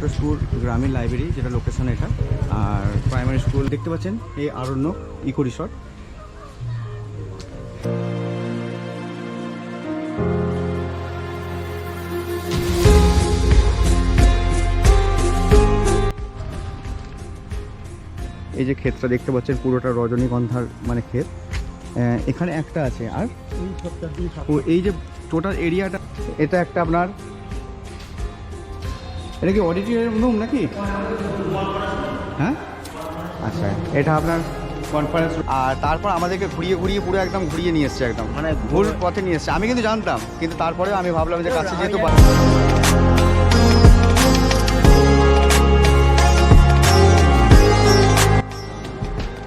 সন্তোষপুর গ্রামীণ লাইব্রেরি যেটা লোকেশন এটা আর প্রাইমারি স্কুল দেখতে পাচ্ছেন এই আরণ্য ইকো রিসর্ট এই যে ক্ষেতটা দেখতে পাচ্ছেন পুরোটা রজনীগন্ধার মানে ক্ষেত। এখানে একটা আছে আর ও এই যে টোটাল এরিয়াটা এটা একটা আপনার এটা কি অডিটোরিয়াম রুম নাকি? হ্যাঁ? আচ্ছা এটা আপনার কনফারেন্স আর তারপর আমাদেরকে ঘুরিয়ে ঘুরিয়ে পুরো একদম ঘুরিয়ে নিয়ে এসছে একদম। মানে ভুল পথে নিয়ে এসছে। আমি কিন্তু জানতাম, কিন্তু তারপরেও আমি ভাবলাম যে কাছে যেহেতু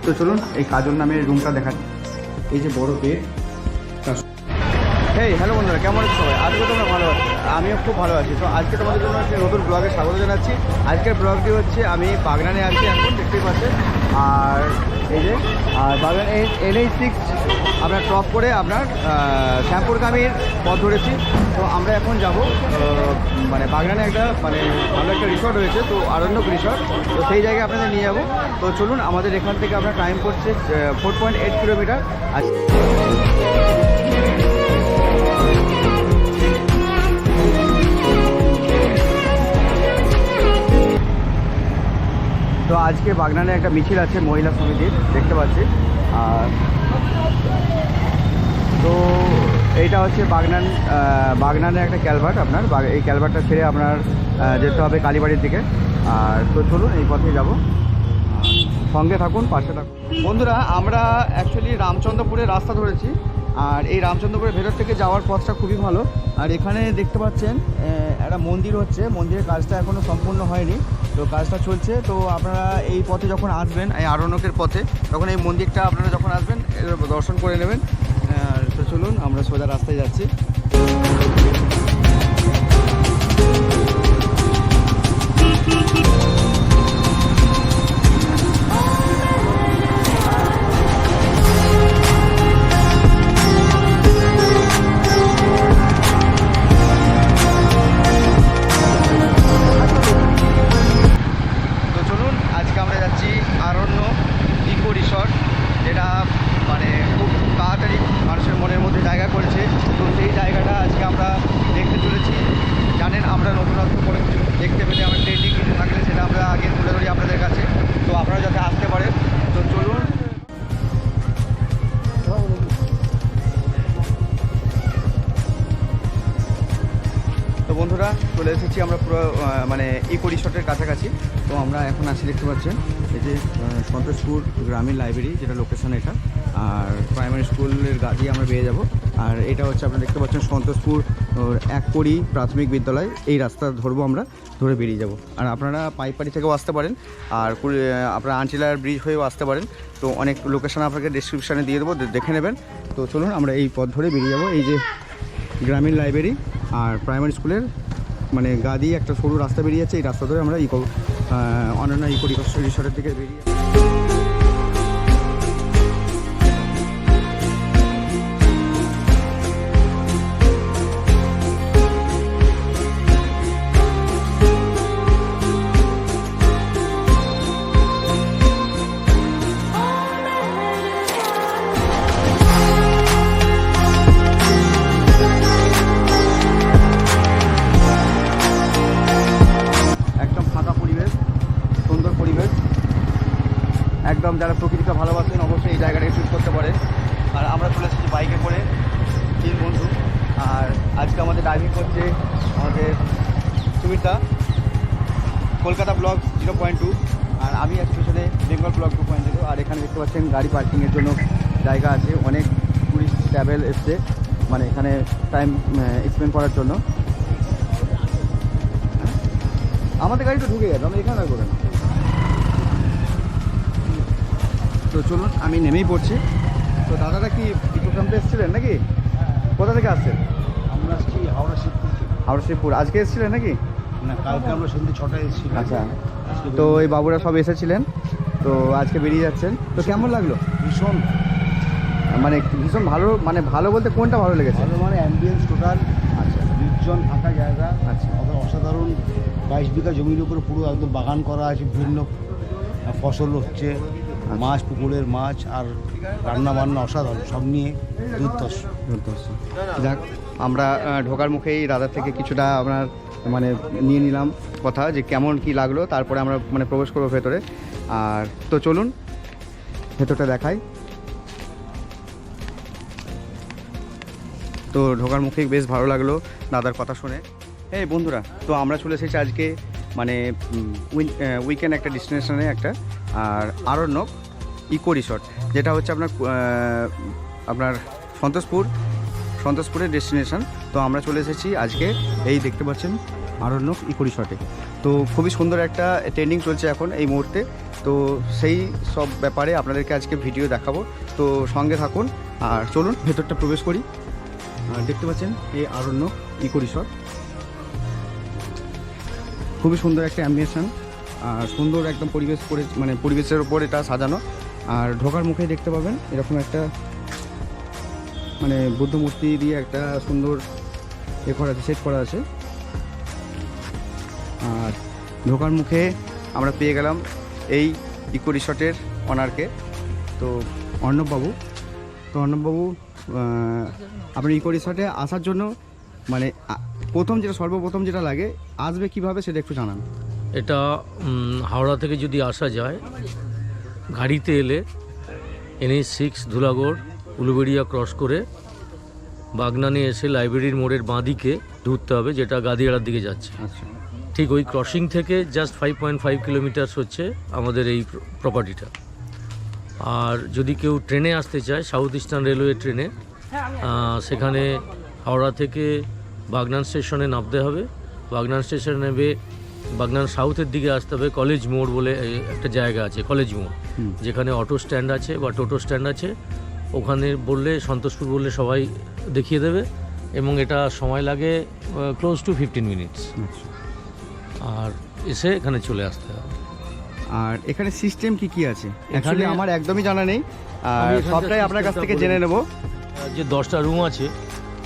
তো চলুন, এই কাজল নামের রুমটা দেখা এই যে বড় বেড এই হ্যালো বন্ধুরা, কেমন আছো সবাই? আজকে তোমরা ভালো আছো। আমিও খুব ভালো আছি। তো আজকে তোমাদের জন্য একটি নতুন ব্লগে স্বাগত জানাচ্ছি। আজকের ব্লগটি হচ্ছে আমি বাগনানে আছি এখন, দেখতেই পাচ্ছেন আর এই যে, আর বাগান এনএই সিক্স আপনার টপ করে আপনার শ্যামপুরগামীর পথ ধরেছি। তো আমরা এখন যাব মানে বাগনানে একটা মানে ভালো একটা রিসর্ট হয়েছে তো আরণ্যক রিসর্ট তো সেই জায়গায় আপনাদের নিয়ে যাব। তো চলুন, আমাদের এখান থেকে আপনার টাইম পড়ছে ফোর পয়েন্ট এইট কিলোমিটার আর তো আজকে বাগনানে একটা মিছিল আছে মহিলা সমিতির, দেখতে পাচ্ছি। আর তো এইটা হচ্ছে বাগনান বাগনানে একটা ক্যালভার্ট আপনার। এই ক্যালভার্টটা ছেড়ে আপনার যেতে হবে কালীবাড়ির দিকে। আর তো চলুন, এই পথে যাব। সঙ্গে থাকুন, পাশে থাকুন। বন্ধুরা, আমরা অ্যাকচুয়ালি রামচন্দ্রপুরের রাস্তা ধরেছি। আর এই রামচন্দ্রপুরের ভেতর থেকে যাওয়ার পথটা খুবই ভালো। আর এখানে দেখতে পাচ্ছেন একটা মন্দির হচ্ছে। মন্দিরের কাজটা এখনও সম্পূর্ণ হয়নি। তো কাজটা চলছে। তো আপনারা এই পথে যখন আসবেন, এই আরণ্যকের পথে, তখন এই মন্দিরটা আপনারা যখন আসবেন দর্শন করে নেবেন। আর তো চলুন, আমরা সোজা রাস্তায় যাচ্ছি। আমরা দেখতে পাচ্ছেন। এই যে সন্তোষপুর গ্রামীণ লাইব্রেরি যেটা লোকেশন এটা। আর প্রাইমারি স্কুলের গা দিয়ে আমরা বেরিয়ে যাব। আর এটা হচ্ছে আপনারা দেখতে পাচ্ছেন সন্তোষপুর এক কড়ি প্রাথমিক বিদ্যালয়। এই রাস্তা ধরবো আমরা ধরে বেরিয়ে যাব। আর আপনারা পাইপাড়ি থেকেও আসতে পারেন। আর আপনারা আনচিলার ব্রিজ হয়েও আসতে পারেন। তো অনেক লোকেশন আপনাকে ডিসক্রিপশানে দিয়ে দেবো দেখে নেবেন। তো চলুন আমরা এই পথ ধরে বেরিয়ে যাব। এই যে গ্রামীণ লাইব্রেরি আর প্রাইমারি স্কুলের মানে গা দিয়ে একটা সরু রাস্তা বেরিয়ে যাচ্ছে। এই রাস্তা ধরে আমরা ইকো আহ, অনন্য ইকো রিসোর্টের দিকে বেরিয়ে প্রকৃতিকে ভালোবাসেন অবশ্যই এই জায়গাটাকে চুজ করতে পারেন। আর আমরা চলে এসেছি বাইকে করে, তিন বন্ধু। আর আজকে আমাদের ড্রাইভিং করছে আমাদের Sumita. Kolkata block zero point two আর আমি আছি পেছনে Bengal block two point zero আর এখানে দেখতে পাচ্ছেন গাড়ি পার্কিংয়ের জন্য জায়গা আছে। অনেক টুরিস্ট ট্রাভেল এসছে। মানে এখানে টাইম স্পেন্ড করার জন্য। আমাদের গাড়ি তো ঢুকে গেছে। আমরা এখানে করে না তো চলুন আমি নেমেই পড়ছি। তো দাদারা কি ক্যাম্পে এসেছিলেন নাকি? কোথা থেকে আসছেন? আমরা আসছি হাওড়া শিবপুর হাওড়া শিবপুর। আজকে এসেছিলেন নাকি? না কালকে আমরা সন্ধ্যে ছটায় এসেছি আচ্ছা। তো এই বাবুরা সব এসেছিলেন। তো আজকে বেরিয়ে যাচ্ছেন। তো কেমন লাগল? ভীষণ। মানে ভীষণ ভালো মানে ভালো বলতে কোনটা ভালো লেগেছে? ভালো মানে অ্যাম্বিয়েন্স টোটাল আচ্ছা। নির্জন ফাঁকা জায়গা। আচ্ছা। অসাধারণ বাইশ বিঘা জমির উপরে পুরো একদম বাগান করা আছে বিভিন্ন ফসল হচ্ছে। মাছ পুকুরের মাছ আর রান্না বান্না অসাধারণ সব নিয়ে দুর্ধর্ষ দুর্ধর্ষ। যাক আমরা ঢোকার মুখেই রাজার থেকে কিছুটা আপনার মানে নিয়ে নিলাম কথা যে কেমন কি লাগল তারপরে আমরা মানে প্রবেশ করব ভেতরে। আর তো চলুন ভেতরটা দেখাই। তো ঢোকার মুখেই বেশ ভালো লাগল দাদার কথা শুনে। এই বন্ধুরা তো আমরা চলে এসেছি আজকে মানে উইকেন্ড একটা ডেস্টিনেশনে একটা আর আরণ্যক ইকো রিসর্ট, যেটা হচ্ছে আপনার আপনার সন্তোষপুর, সন্তোষপুরের ডেস্টিনেশন। তো আমরা চলে এসেছি আজকে, এই দেখতে পাচ্ছেন আরণ্যক ইকো রিসর্টে। তো খুবই সুন্দর একটা ট্রেন্ডিং চলছে এখন এই মুহূর্তে। তো সেই সব ব্যাপারে আপনাদেরকে আজকে ভিডিও দেখাবো। তো সঙ্গে থাকুন, আর চলুন ভেতরটা প্রবেশ করি। দেখতে পাচ্ছেন এই আরণ্য ইকো রিসর্ট। খুবই সুন্দর একটা অ্যাম্বিয়েশন, আর সুন্দর একদম পরিবেশ করে মানে পরিবেশের ওপর এটা সাজানো। আর ঢোকার মুখে দেখতে পাবেন এরকম একটা মানে বুদ্ধ মূর্তি দিয়ে একটা সুন্দর এ করা আছে সেট করা আছে। আর ঢোকার মুখে আমরা পেয়ে গেলাম এই ইকো রিসর্টের অনারকে। তো অর্ণববাবু তো অর্ণববাবু আপনি ইকো রিসর্টে আসার জন্য মানে প্রথম যেটা, সর্বপ্রথম যেটা লাগে, আসবে কীভাবে সেটা একটু জানান। এটা হাওড়া থেকে যদি আসা যায় গাড়িতে এলে NH six Dhulagarh Uluberia cross করে বাগনানে এসে লাইব্রেরির মোড়ের বাঁদিকে ঢুকতে হবে যেটা গাদিয়াড়ার দিকে যাচ্ছে। আচ্ছা। ঠিক ওই ক্রসিং থেকে just five point five kilometres হচ্ছে আমাদের এই প্রপার্টিটা আর যদি কেউ ট্রেনে আসতে চায় সাউথ ইস্টার্ন রেলওয়ে ট্রেনে সেখানে হাওড়া থেকে বাগনান স্টেশনে নামতে হবে। বাগনান স্টেশনে নেবে বাগনান সাউথের দিকে আসতে হবে কলেজ মোড় বলে একটা জায়গা আছে কলেজ মোড়। যেখানে অটো স্ট্যান্ড আছে বা টোটো স্ট্যান্ড আছে ওখানে বললে সন্তোষপুর বললে সবাই দেখিয়ে দেবে এবং এটা সময় লাগে ক্লোজ টু ফিফটিন মিনিটস আর এসে এখানে চলে আসতে হবে। আর এখানে সিস্টেম কি কি আছে? অ্যাকচুয়ালি এখানে- আমার একদমই জানা নেই। আর সবটাই আপনার কাছ থেকে জেনে নেব। যে দশটা রুম আছে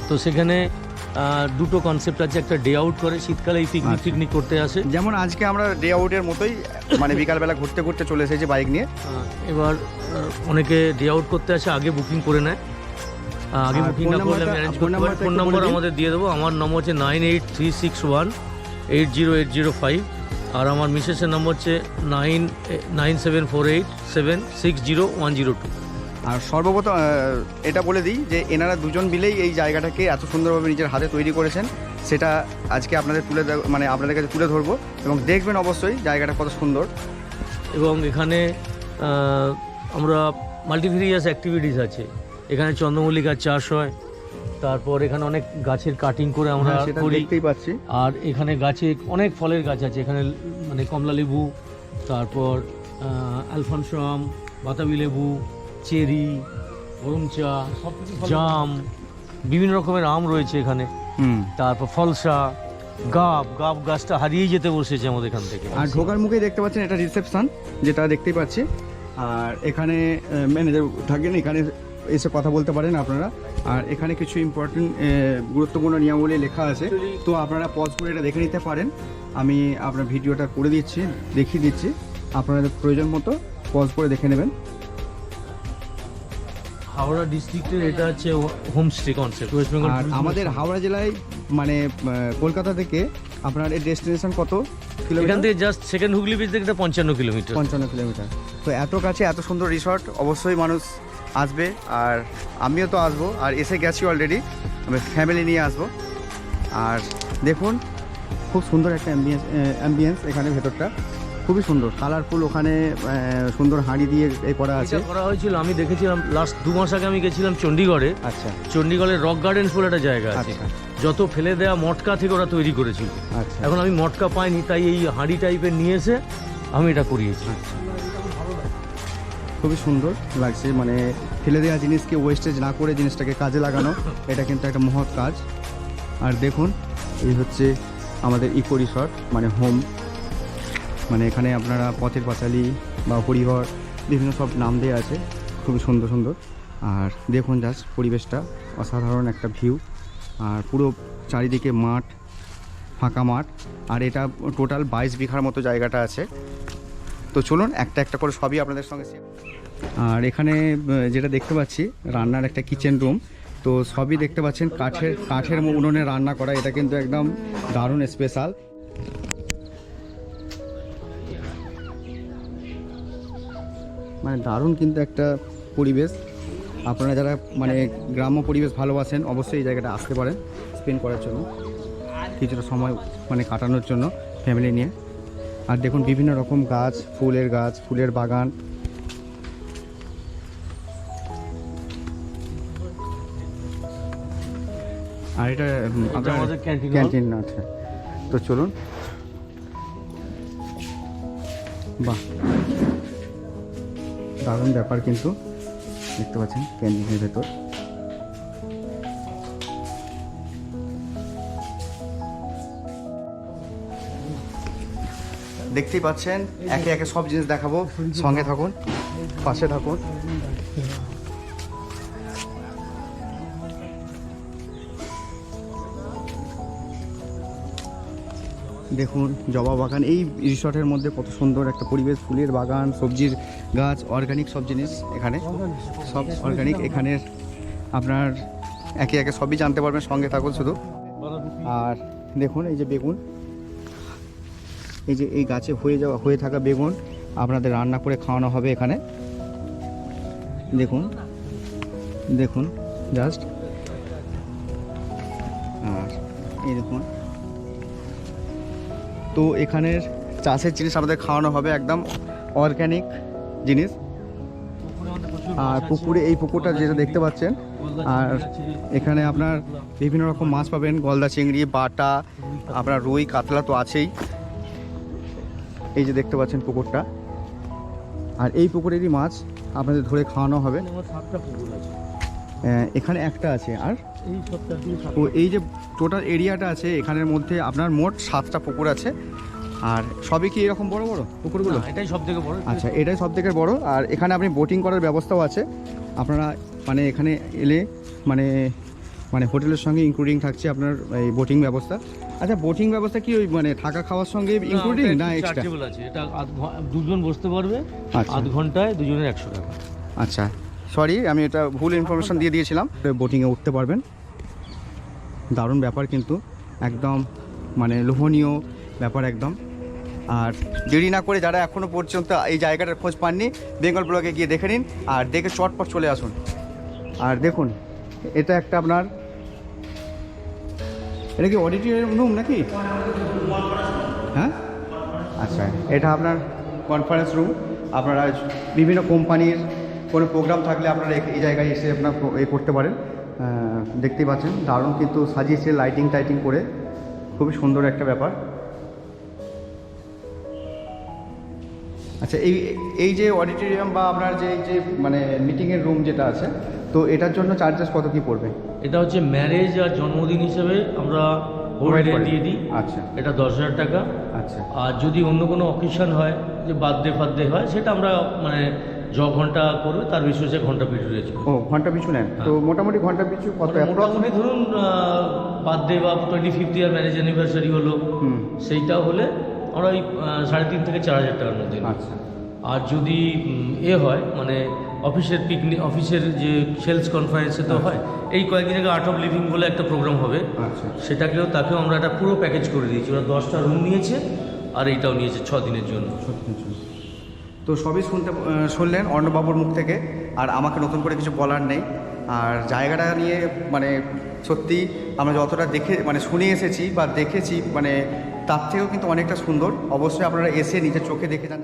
তো সেখানে দুটো কনসেপ্ট আছে একটা ডে আউট করে শীতকালে এই পিকনিক আচ্ছা। পিকনিক করতে আসে। যেমন আজকে আমরা ডে আউটের মতোই মানে বিকালবেলা ঘুরতে ঘুরতে চলে এসেছি বাইক নিয়ে। এবার অনেকে ডে আউট করতে আসে আগে বুকিং করে নেয়। আগে বুকিং না করলে আমি অ্যারেঞ্জ করতে পারি। ফোন নম্বর আমাদের দিয়ে দেবো। আমার নম্বর হচ্ছে nine eight three six one eight zero eight zero five আর আমার মিসেসের নম্বর হচ্ছে nine nine seven four eight seven six zero one zero two আর সর্বপ্রথম এটা বলে দিই যে এনারা দুজন মিলেই এই জায়গাটাকে এত সুন্দরভাবে নিজের হাতে তৈরি করেছেন। সেটা আজকে আপনাদের তুলে মানে আপনাদের কাছে তুলে ধরবো এবং দেখবেন অবশ্যই জায়গাটা কত সুন্দর। এবং এখানে আমরা মাল্টিভেরিয়াস অ্যাক্টিভিটিস আছে। এখানে চন্দ্রমল্লিকার চাষ হয় তারপর এখানে অনেক গাছের কাটিং করে আমরা হ্যাঁ, দেখতেই পাচ্ছি। আর এখানে গাছে অনেক ফলের গাছ আছে এখানে মানে কমলা লেবু তারপর আলফানসো আম বাতাবি লেবু চেরি গরম চা জাম বিভিন্ন রকমের আম রয়েছে এখানে। হুম। তারপর ফলসা গাব গাব গাছটা হারিয়েই যেতে বসেছে আমাদের এখান থেকে। আর ঢোকার মুখেই দেখতে পাচ্ছেন এটা রিসেপশন যেটা দেখতেই পাচ্ছি। আর এখানে ম্যানেজার থাকেন এখানে এসে কথা বলতে পারেন আপনারা। আর এখানে কিছু ইম্পর্টেন্ট গুরুত্বপূর্ণ নিয়মাবলী লেখা আছে। তো আপনারা পজ করে এটা দেখে নিতে পারেন। আমি আপনার ভিডিওটা করে দিচ্ছি দেখিয়ে দিচ্ছি। আপনাদের প্রয়োজন মতো পজ করে দেখে নেবেন। হাওড়া ডিস্ট্রিক্টের এটা হচ্ছে হোমস্টে কনসেপ্ট ওয়েস্ট বেঙ্গল আর আমাদের হাওড়া জেলায় মানে কলকাতা থেকে আপনার এই ডেস্টিনেশন কত এখান থেকে জাস্ট সেকেন্ড হুগলি ব্রিজ থেকে পঞ্চান্ন কিলোমিটার পঞ্চান্ন কিলোমিটার তো এত কাছে এত সুন্দর রিসর্ট অবশ্যই মানুষ আসবে। আর আমিও তো আসব। আর এসে গেছি অলরেডি আমি ফ্যামিলি নিয়ে আসব। আর দেখুন খুব সুন্দর একটা অ্যাম্বিয়েন্স অ্যাম্বিয়েন্স এখানে ভেতরটা। খুবই সুন্দর। কালারফুল ওখানে সুন্দর হাঁড়ি দিয়ে এ করা আছে। করা হয়েছিল আমি দেখেছিলাম লাস্ট দু মাস আগে আমি গেছিলাম চণ্ডীগড়ে। আচ্ছা। চণ্ডীগড়ের রক গার্ডেন্স বলে একটা জায়গা আছে। আচ্ছা। যত ফেলে দেওয়া মটকা থেকে ওরা তৈরি করেছিল। আচ্ছা। এখন আমি মটকা পাইনি তাই এই হাঁড়ি টাইপের নিয়ে এসে আমি এটা করিয়েছি। খুবই সুন্দর লাগছে মানে ফেলে দেওয়া জিনিসকে ওয়েস্টেজ না করে জিনিসটাকে কাজে লাগানো এটা কিন্তু একটা মহৎ কাজ। আর দেখুন এই হচ্ছে আমাদের ইকো রিসর্ট মানে হোম মানে এখানে আপনারা পথের পাঁচালি বা হরিহর বিভিন্ন সব নাম দেওয়া আছে। খুবই সুন্দর সুন্দর। আর দেখুন জাস্ট পরিবেশটা, অসাধারণ একটা ভিউ। আর পুরো চারিদিকে মাঠ, ফাঁকা মাঠ। আর এটা টোটাল বাইশ বিঘার মতো জায়গাটা আছে। তো চলুন একটা একটা করে সবই আপনাদের সঙ্গে আর এখানে যেটা দেখতে পাচ্ছি, রান্নার একটা কিচেন রুম তো সবই দেখতে পাচ্ছেন, কাঠের কাঠের উনুনে রান্না করা। এটা কিন্তু একদম দারুণ স্পেশাল মানে দারুণ কিন্তু একটা পরিবেশ। আপনারা যারা মানে গ্রাম্য পরিবেশ ভালোবাসেন অবশ্যই এই জায়গাটা আসতে পারেন স্পেন্ড করার জন্য। কিছুটা সময় মানে কাটানোর জন্য ফ্যামিলি নিয়ে। আর দেখুন বিভিন্ন রকম গাছ ফুলের গাছ ফুলের বাগান। আর এটা ক্যান্টিন আছে তো চলুন। বাহ। দারুণ ব্যাপার কিন্তু। দেখতে পাচ্ছেন ক্যান্টিনের ভেতর। দেখতেই পাচ্ছেন, একে একে সব জিনিস দেখাবো। সঙ্গে থাকুন, পাশে থাকুন। দেখুন, জবা বাগান। এই রিসর্টের মধ্যে কত সুন্দর একটা পরিবেশ। ফুলের বাগান, সবজির গাছ অর্গানিক সব জিনিস এখানে। সব অর্গানিক এখানের আপনার একে একে সবই জানতে পারবেন, সঙ্গে থাকুন শুধু। আর দেখুন, এই যে বেগুন। এই যে এই গাছে হয়ে যাওয়া, হয়ে থাকা বেগুন আপনাদের রান্না করে খাওয়ানো হবে এখানে। দেখুন দেখুন জাস্ট আর এই দেখুন। তো এখানের চাষের জিনিস আমাদের খাওয়ানো হবে একদম অর্গ্যানিক জিনিস। আর পুকুরে এই পুকুরটা যেটা দেখতে পাচ্ছেন আর এখানে আপনার বিভিন্ন রকম মাছ পাবেন গলদা চিংড়ি বাটা আপনার রুই কাতলা তো আছেই। এই যে দেখতে পাচ্ছেন পুকুরটা। আর এই পুকুরেরই মাছ আপনাদের ধরে খাওয়ানো হবে। এখানে একটা আছে আর ও এই যে টোটাল এরিয়াটা আছে এখানের মধ্যে আপনার মোট সাতটা পুকুর আছে। আর সবই কি এরকম বড় বড় পুকুরগুলো? এটাই সব থেকে বড়। আচ্ছা এটাই সব থেকে বড়। আর এখানে আপনি বোটিং করার ব্যবস্থাও আছে। আপনারা মানে এখানে এলে মানে মানে হোটেলের সঙ্গে ইনক্লুডিং থাকছে আপনার এই বোটিং ব্যবস্থা। আচ্ছা বোটিং ব্যবস্থা কি ওই মানে থাকা খাওয়ার সঙ্গে ইনক্লুডিং না এক্সট্রা আছে। এটা দুজন বসতে পারবে আচ্ছা। আধ ঘন্টায় দুজনের একশো টাকা। আচ্ছা সরি আমি এটা ভুল ইনফরমেশন দিয়ে দিয়েছিলাম। বোটিংয়ে উঠতে পারবেন। দারুণ ব্যাপার কিন্তু একদম মানে লোভনীয় ব্যাপার একদম। আর দেরি না করে যারা এখনও পর্যন্ত এই জায়গাটার খোঁজ পাননি বেঙ্গল ব্লগে গিয়ে দেখে নিন আর দেখে চটপট চলে আসুন। আর দেখুন, এটা একটা আপনার, এটা কি অডিটোরিয়াম রুম নাকি? হ্যাঁ? আচ্ছা এটা আপনার কনফারেন্স রুম আপনারা বিভিন্ন কোম্পানির কোনো প্রোগ্রাম থাকলে আপনারা এই জায়গায় এসে আপনার এ করতে পারেন। দেখতেই পাচ্ছেন, দারুণ কিন্তু সাজিয়েছে লাইটিং টাইটিং করে। খুবই সুন্দর একটা ব্যাপার। আচ্ছা এই এই যে অডিটোরিয়াম বা আপনার যে এই যে মানে মিটিংয়ের রুম যেটা আছে তো এটার জন্য চার্জেস কত কি পড়বে? এটা হচ্ছে ম্যারেজ আর জন্মদিন হিসেবে আমরা হোল Provide ডে করে। দিয়ে দিই। আচ্ছা। এটা দশ হাজার টাকা। আচ্ছা। আর যদি অন্য কোনো অকেশন হয় যে বার্থডে ফার্থডে হয় সেটা আমরা মানে য ঘণ্টা করবে তার বিশেষে ঘণ্টা পিছু রয়েছে ও ঘণ্টা পিছু নেন। তো মোটামুটি ঘণ্টা পিছু কত? মোটামুটি ধরুন বার্থডে বা twenty fifth year marriage anniversary হলো সেইটা হলে আমরা ওই সাড়ে তিন থেকে চার হাজার টাকার মধ্যে আচ্ছা। আর যদি এ হয় মানে অফিসের পিকনিক অফিসের যে সেলস কনফারেন্সে তো হয় এই কয়েকদিন আগে আর্ট অফ লিভিং বলে একটা প্রোগ্রাম হবে। আচ্ছা। সেটাকেও তাকেও আমরা একটা পুরো প্যাকেজ করে দিয়েছি। ওরা দশটা রুম নিয়েছে আর এইটাও নিয়েছে ছ দিনের জন্য। তো সবই শুনতে শুনলেন অর্ণবাবুর মুখ থেকে। আর আমাকে নতুন করে কিছু বলার নেই। আর জায়গাটা নিয়ে মানে সত্যি আমরা যতটা দেখে মানে শুনে এসেছি বা দেখেছি মানে তার থেকেও কিন্তু অনেকটা সুন্দর। অবশ্যই আপনারা এসে নিজের চোখে দেখে যান।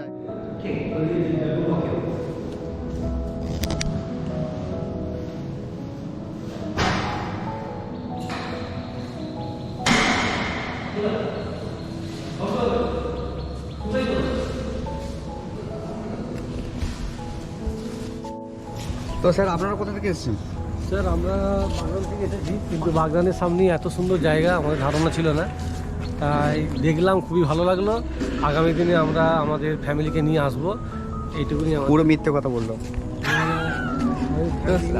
তো স্যার, আপনারা কোথা থেকে এসেছেন? স্যার, আমরা বাগান থেকে এসেছি, কিন্তু বাগানের সামনে এত সুন্দর জায়গা, আমাদের ধারণা ছিল না। তাই দেখলাম খুবই ভালো লাগল। আগামী দিনে আমরা আমাদের ফ্যামিলিকে নিয়ে আসব। এইটুকুনি আমার। পুরো মিথ্যে কথা বলল।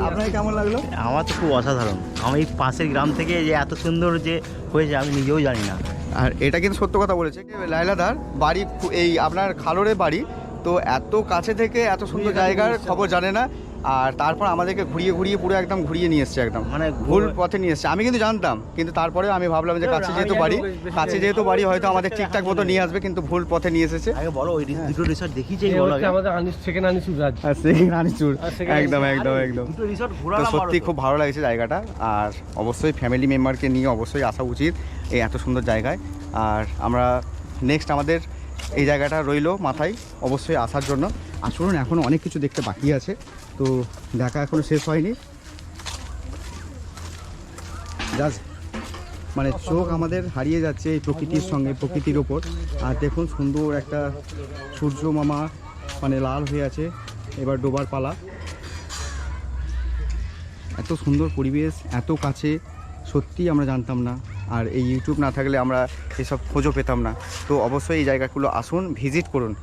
আপনার কেমন লাগল? আমার তো খুব অসাধারণ। আমার এই পাশের গ্রাম থেকে যে এত সুন্দর যে হয়েছে আমি নিজেও জানি না। আর এটা কিন্তু সত্য কথা বলেছে লাইলাদার বাড়ি এই আপনার খালোরে বাড়ি। তো এত কাছে থেকে এত সুন্দর জায়গার খবর জানে না। আর তারপর আমাদেরকে ঘুরিয়ে ঘুরিয়ে পুরো একদম ঘুরিয়ে নিয়ে এসছে একদম। মানে ভুল পথে নিয়ে এসছে। আমি কিন্তু জানতাম কিন্তু তারপরে আমি ভাবলাম যে কাছে যেহেতু বাড়ি কাছে যেহেতু বাড়ি হয়তো আমাদের ঠিকঠাক মতো নিয়ে আসবে কিন্তু ভুল পথে নিয়ে এসেছে। বলো ওই দুটো রিসর্ট দেখিয়েছি এই আমাদের আনিস সেকেন্ড আনিস রাজ আর সেই রানীচুর একদম একদম একদম। তো সত্যি খুব ভালো লাগছে জায়গাটা। আর অবশ্যই ফ্যামিলি মেম্বারকে নিয়ে অবশ্যই আসা উচিত এই এত সুন্দর জায়গায়। আর আমরা নেক্সট আমাদের এই জায়গাটা রইল মাথায় অবশ্যই আসার জন্য। আসুন এখনও অনেক কিছু দেখতে বাকি আছে। তো দেখা এখনও শেষ হয়নি। জাস্ট মানে চোখ আমাদের হারিয়ে যাচ্ছে এই প্রকৃতির সঙ্গে, প্রকৃতির ওপর। আর দেখুন সুন্দর একটা সূর্য মামা মানে লাল হয়ে আছে, এবার ডোবার পালা। এত সুন্দর পরিবেশ, এত কাছে, সত্যিই আমরা জানতাম না। আর এই ইউটিউব না থাকলে আমরা এসব খোঁজও পেতাম না। তো অবশ্যই এই জায়গাগুলো আসুন, ভিজিট করুন।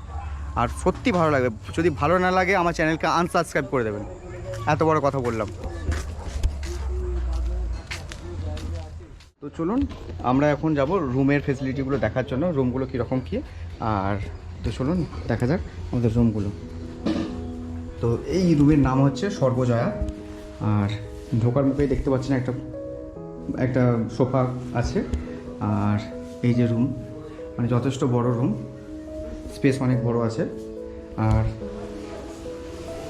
আর সত্যি ভালো লাগবে। যদি ভালো না লাগে, আমার চ্যানেলকে আনসাবস্ক্রাইব করে দেবেন। এত বড় কথা বললাম। তো চলুন, আমরা এখন যাব রুমের ফেসিলিটিগুলো দেখার জন্য। রুমগুলো কীরকম কী? আর তো চলুন, দেখা যাক আমাদের রুমগুলো। তো এই রুমের নাম হচ্ছে সর্বজয়া আর ঢোকার মুখেই দেখতে পাচ্ছেন একটা একটা সোফা আছে। আর এই যে রুম মানে যথেষ্ট বড় রুম। স্পেস অনেক বড় আছে। আর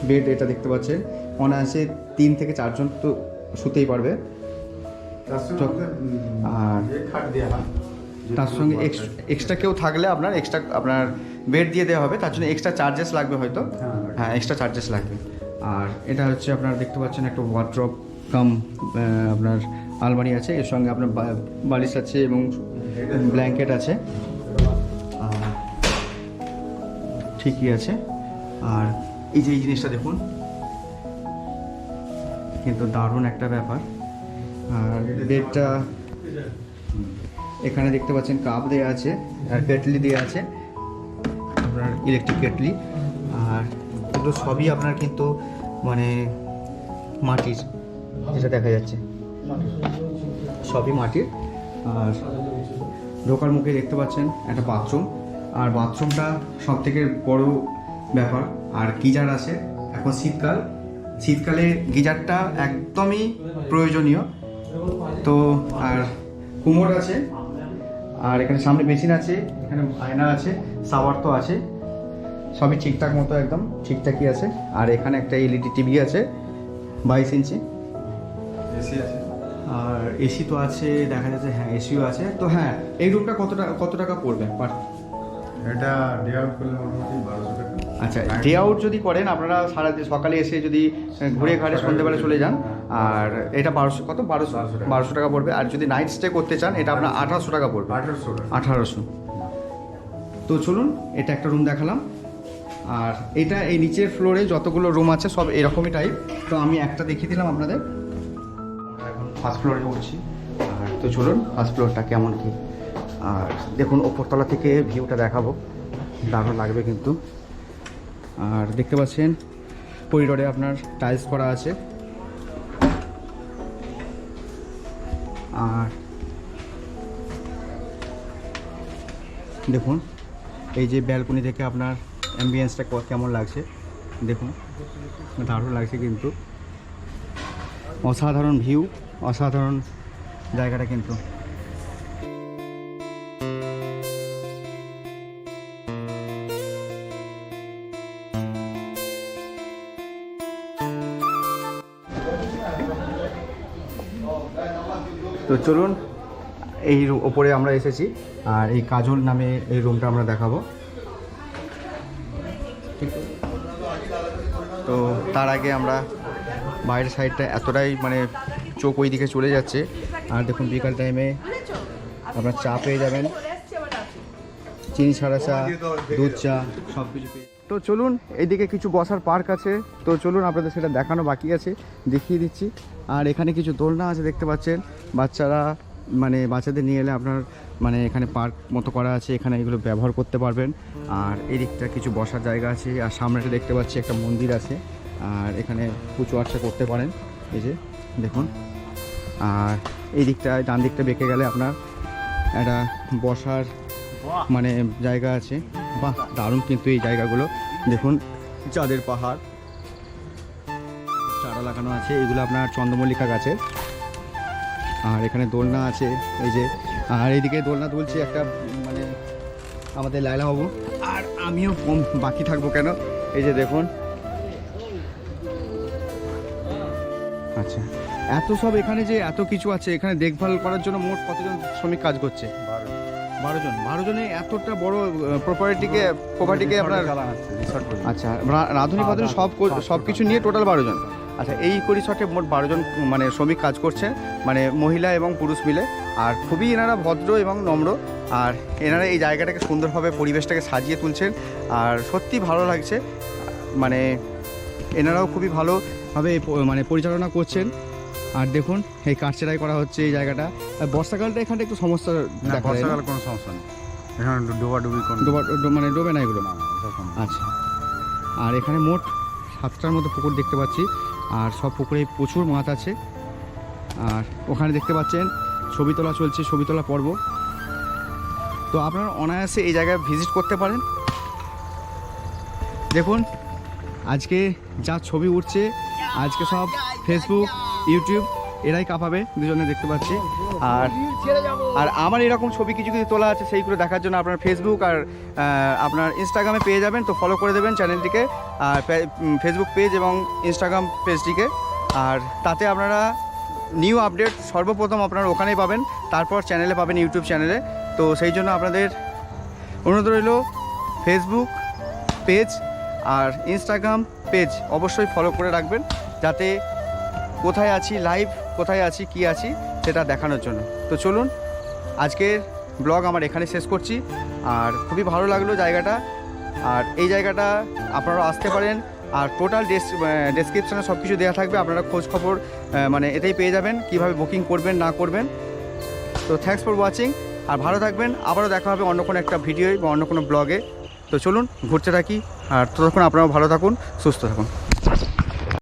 বেড এটা দেখতে পাচ্ছেন। অনায়াসে তিন থেকে চারজন তো শুতেই পারবে। আর তার সঙ্গে এক্সট্রা কেউ থাকলে আপনার এক্সট্রা আপনার বেড দিয়ে দেওয়া হবে। তার জন্য এক্সট্রা চার্জেস লাগবে হয়তো। হ্যাঁ এক্সট্রা চার্জেস লাগবে। আর এটা হচ্ছে আপনার দেখতে পাচ্ছেন একটা ওয়ার্ড্রপ কাম আপনার আলমারি আছে। এর সঙ্গে আপনার বালিশ আছে এবং ব্ল্যাঙ্কেট আছে। ঠিকই আছে। আর এই যে এই জিনিসটা দেখুন, কিন্তু দারুণ একটা ব্যাপার। আর বেডটা, এখানে দেখতে পাচ্ছেন কাপ দেওয়া আছে, আর কেটলি দেওয়া আছে, আপনার ইলেকট্রিক কেটলি। আর এগুলো সবই আপনার কিন্তু মানে মাটির, যেটা দেখা যাচ্ছে। সবই মাটির। আর ঢোকার মুখে দেখতে পাচ্ছেন একটা বাথরুম আর বাথরুমটা সব থেকে বড় ব্যাপার। আর গিজার আছে এখন শীতকাল। শীতকালে গিজারটা একদমই প্রয়োজনীয়। তো আর কুমোর আছে আর এখানে সামনে মেশিন আছে এখানে আয়না আছে সাওয়ার তো আছে। সবই ঠিকঠাক মতো একদম ঠিকঠাকই আছে। আর এখানে একটা এলইডি টিভি আছে বাইশ ইঞ্চি। এসি আছে। আর এসি তো আছে দেখা যাচ্ছে হ্যাঁ এসিও আছে। তো হ্যাঁ এই রুমটা কত টাকা কত টাকা পড়বে? পার এটা ডে আউট করলে মোটামুটি বারোশো টাকা। আচ্ছা ডে আউট যদি করেন আপনারা সারা সকালে এসে যদি ঘুরে ঘাড়ে সন্ধ্যেবেলা চলে যান আর এটা বারোশো কত? বারোশো বারোশো টাকা। পড়বে। আর যদি নাইট স্টে করতে চান এটা আপনার আঠারোশো। টাকা পড়বে। আঠারোশো আঠারোশো। তো চলুন এটা একটা রুম দেখালাম। আর এটা এই নিচের ফ্লোরে যতগুলো রুম আছে সব এরকমই টাইপ তো আমি একটা দেখিয়ে দিলাম আপনাদের। আমরা এখন ফার্স্ট ফ্লোরে উঠছি। আর তো চলুন ফার্স্ট ফ্লোরটা কেমন কি? আর দেখুন, ওপরতলা থেকে ভিউটা দেখাবো। দারুণ লাগবে কিন্তু। আর দেখতে পাচ্ছেন করিডোরে আপনার টাইলস করা আছে। আর দেখুন, এই যে ব্যালকনি থেকে আপনার অ্যাম্বিয়েন্সটা কেমন লাগছে, দেখুন। দারুণ লাগছে কিন্তু। অসাধারণ ভিউ অসাধারণ জায়গাটা কিন্তু। চলুন এই ওপরে আমরা এসেছি আর এই কাজল নামে এই রুমটা আমরা দেখাবো। ঠিক তো তার আগে আমরা বাইরের সাইডটা এতটাই মানে চোখ ওই দিকে চলে যাচ্ছে। আর দেখুন বিকাল টাইমে আপনার চা পেয়ে যাবেন। চিনি ছাড়া চা দুধ চা সব কিছু পেয়ে তো চলুন এইদিকে কিছু বসার পার্ক আছে। তো চলুন, আপনাদের সেটা দেখানো বাকি আছে, দেখিয়ে দিচ্ছি। আর এখানে কিছু দোলনা আছে, দেখতে পাচ্ছেন। বাচ্চারা মানে বাচ্চাদের নিয়ে এলে আপনার মানে এখানে পার্ক মতো করা আছে, এখানে এগুলো ব্যবহার করতে পারবেন। আর এই দিকটা কিছু বসার জায়গা আছে, আর সামনেটা দেখতে পাচ্ছি একটা মন্দির আছে। আর এখানে পুজো আর্চা করতে পারেন, এই যে, দেখুন। আর এই দিকটায় ডান দিকটা বেঁকে গেলে আপনার একটা বসার মানে জায়গা আছে। বাহ, দারুণ কিন্তু এই জায়গাগুলো। দেখুন, চাঁদের পাহাড়। চারা লাগানো আছে, এগুলো আপনার চন্দ্রমল্লিকা গাছের। আর এখানে দোলনা আছে, এই যে। আর এইদিকে দোলনা দুলছে একটা মানে আমাদের লাইলা বাবু আর আমিও কম বাকি থাকব কেন? এই যে দেখুন। আচ্ছা এত সব এখানে যে এত কিছু আছে, এখানে দেখভাল করার জন্য মোট কতজন শ্রমিক কাজ করছে? বারো জন। বারো জনে এতটা বড় প্রপার্টিকে প্রপার্টিকে আপনার আচ্ছা রাঁধুনি বাঁধুনি সব সব কিছু নিয়ে টোটাল বারো জন। আচ্ছা এই পরিসরে মোট বারো জন মানে শ্রমিক কাজ করছেন মানে মহিলা এবং পুরুষ মিলে। আর খুবই এনারা ভদ্র এবং নম্র। আর এনারা এই জায়গাটাকে সুন্দরভাবে পরিবেশটাকে সাজিয়ে তুলছেন। আর সত্যি ভালো লাগছে। মানে এনারাও খুবই ভালোভাবে মানে পরিচালনা করছেন। আর দেখুন এই কাঠচেরাই করা হচ্ছে এই জায়গাটা। আর বর্ষাকালটা এখানে একটু সমস্যা না দেখা যায় না? কোনো সমস্যা নেই। এখানে ডোবাডুবি কোনো ডোবা মানে ডোবে না এগুলো। আচ্ছা। আর এখানে মোট সাতটার মতো পুকুর দেখতে পাচ্ছি। আর সব পুকুরে প্রচুর মাছ আছে। আর ওখানে দেখতে পাচ্ছেন ছবি তোলা চলছে ছবি তোলা পর্ব। তো আপনারা অনায়াসে এই জায়গায় ভিজিট করতে পারেন। দেখুন আজকে যা ছবি উঠছে আজকে সব ফেসবুক ইউটিউব, এরাই কাঁপাবে, দুজনে দেখতে পাচ্ছি। আর আর আমার এরকম ছবি কিছু কিছু তোলা আছে, সেইগুলো দেখার জন্য আপনার ফেসবুক আর আপনার ইনস্টাগ্রামে পেয়ে যাবেন, তো ফলো করে দেবেন চ্যানেলটিকে আর ফেসবুক পেজ এবং ইনস্টাগ্রাম পেজটিকে আর তাতে আপনারা নিউ আপডেট সর্বপ্রথম আপনারা ওখানেই পাবেন, তারপর চ্যানেলে পাবেন ইউটিউব চ্যানেলে তো সেই জন্য আপনাদের অনুরোধ রইল ফেসবুক পেজ আর ইনস্টাগ্রাম পেজ অবশ্যই ফলো করে রাখবেন, যাতে কোথায় আছি লাইভ কোথায় আছি, কি আছি, সেটা দেখানোর জন্য। তো চলুন, আজকের ব্লগ আমার এখানে শেষ করছি। আর খুবই ভালো লাগল জায়গাটা। আর এই জায়গাটা আপনারা আসতে পারেন। আর টোটাল ডেসক্রিপশনে সব কিছু দেওয়া থাকবে। আপনারা খোঁজ খবর মানে এতেই পেয়ে যাবেন, কীভাবে বুকিং করবেন, না করবেন। তো থ্যাঙ্কস ফর ওয়াচিং আর ভালো থাকবেন। আবারও দেখা হবে অন্য কোনো একটা ভিডিওয় বা অন্য কোনো ব্লগে তো চলুন, ঘুরতে থাকি। আর ততক্ষণ আপনারাও ভালো থাকুন, সুস্থ থাকুন।